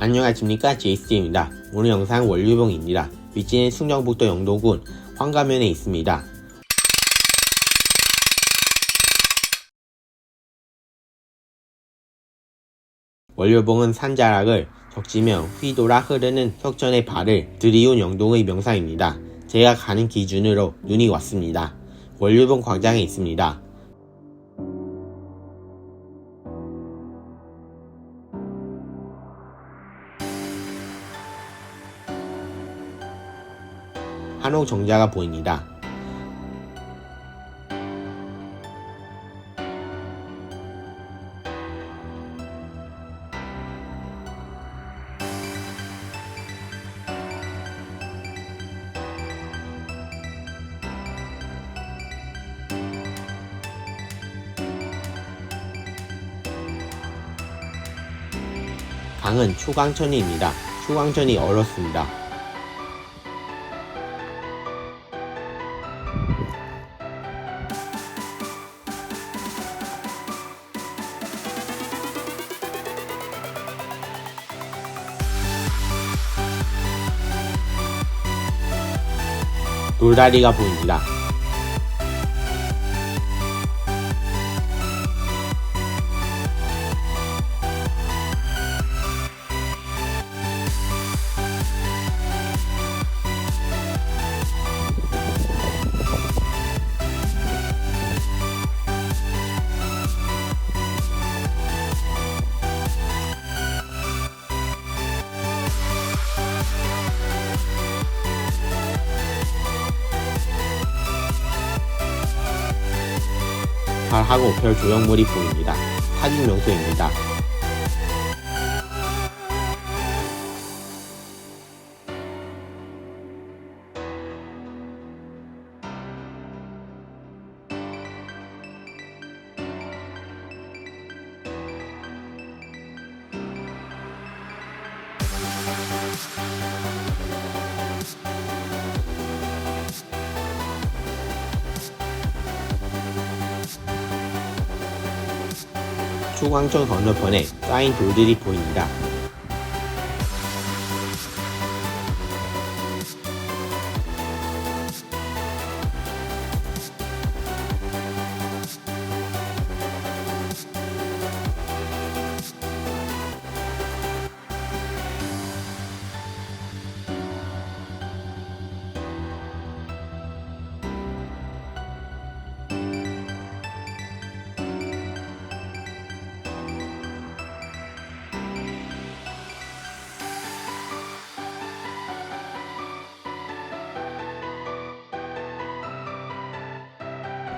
안녕하십니까 제이스입니다. 오늘 영상 원류봉입니다. 위치는 충청북도 영도군 황가면에 있습니다. 원료봉은 산자락을 적지며 휘돌아 흐르는 혁전의 발을 들이운 영동의 명상입니다. 제가 가는 기준으로 눈이 왔습니다. 원료봉 광장에 있습니다. 한옥 정자가 보입니다. 강은 추광천입니다. 추광천이 얼었습니다. 돌다리가 보입니다. 달하고 별 조형물이 보입니다. 사진 명소입니다. 추광천 건너편에 쌓인 돌들이 보입니다.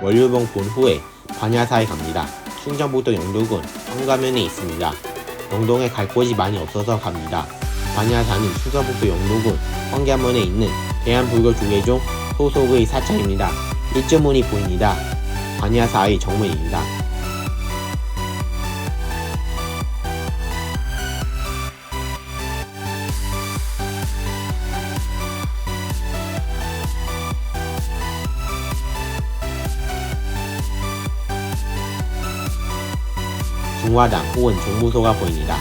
원료봉 본 후에 반야사에 갑니다. 충청북도 영도군 황가면에 있습니다. 영동에 갈 곳이 많이 없어서 갑니다. 반야사는 충청북도 영도군 황가면에 있는 대한불교 조계종 소속의 사찰입니다. 일주문이 보입니다. 반야사의 정문입니다. 중화당 혹은 종무소가 보입니다.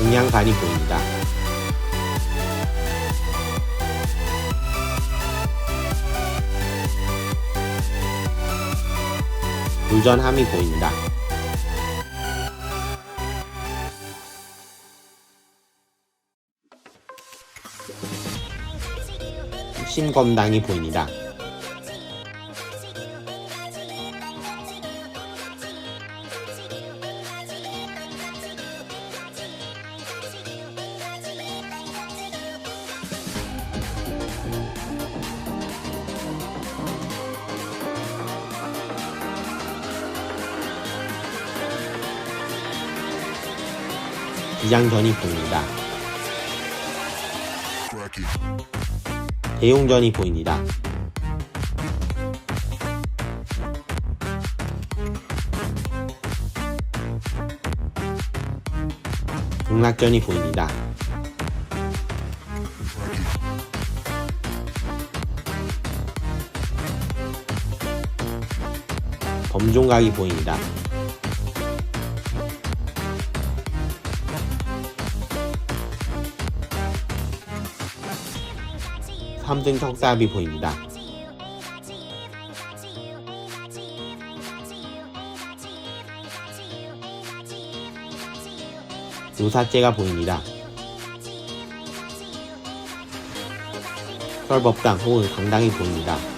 공양산이 보입니다. 불전함이 보입니다. 신검당이 보입니다. 비장전이 보입니다. 대용전이 보입니다. 동락전이 보입니다. 범종각이 보입니다. 3등 석사합이 보입니다. 노사제가 보입니다. 설법당 혹은 강당이 보입니다.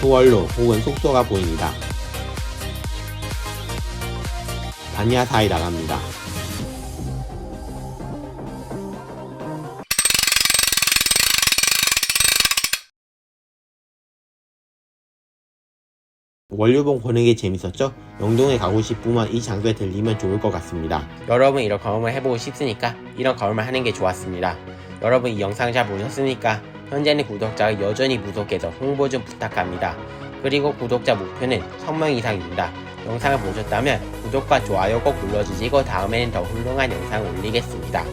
소원로 혹은 속소가 보입니다. 반야사에 나갑니다. 원료봉 보는 게 재밌었죠? 영동에 가고 싶으면 이 장소에 들리면 좋을 것 같습니다. 여러분 이런 경험을 해보고 싶으니까 이런 경험을 하는 게 좋았습니다. 여러분 이 영상 잘 보셨으니까 현재는 구독자가 여전히 부족해서 홍보 좀 부탁합니다. 그리고 구독자 목표는 1000명 이상입니다. 영상을 보셨다면 구독과 좋아요 꼭 눌러주시고 다음에는 더 훌륭한 영상 올리겠습니다.